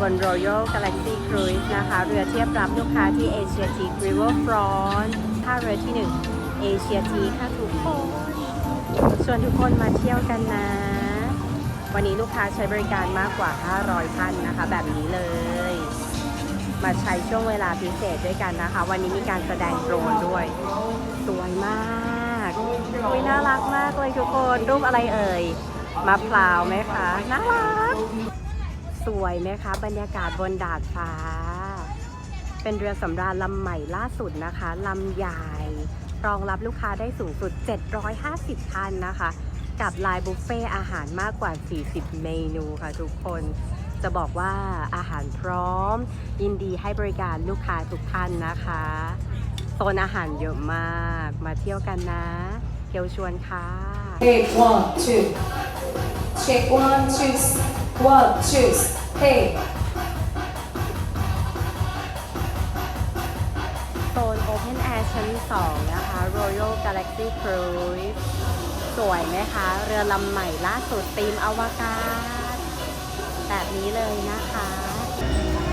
บน Royal Galaxy Cruise นะคะ เรือเทียบรับลูกค้าที่ Asia T Riverfront ท่าเรือที่ 1 Asia T ค่ะทุกคนชวนทุกคนมาเที่ยวกันนะ วันนี้ลูกค้าใช้บริการมากกว่า 500ท่านนะคะ แบบนี้เลย มาใช้ช่วงเวลาพิเศษด้วยกันนะคะ วันนี้มีการแสดงโดรนด้วย สวยมากอุ้ยน่ารักมากเลยทุกคน รูปอะไรเอ่ยมะพร้าวไหมคะ น่ารัก สวยไหมคะ บรรยากาศบนดาดฟ้า เป็นเรือสำราญลำใหม่ล่าสุดนะคะลำใหญ่ รองรับลูกค้าได้สูงสุด 750ท่านนะคะ กับไลน์บุฟเฟ่อาหารมากกว่า 40 เมนูค่ะทุกคนจะบอกว่าอาหารพร้อม ยินดีให้บริการลูกค้าทุกท่านนะคะโซนอาหารเยอะมากมาเที่ยวกันนะเกียวชวนค่ะ Hey, one, two. Check one, two, one, two. Hey. โซน Open Air ชั้น2นะคะ Royal Galaxy Cruise สวยไหมคะ เรือลำใหม่ล่าสุดธีมอวกาศ แบบนี้เลยนะคะ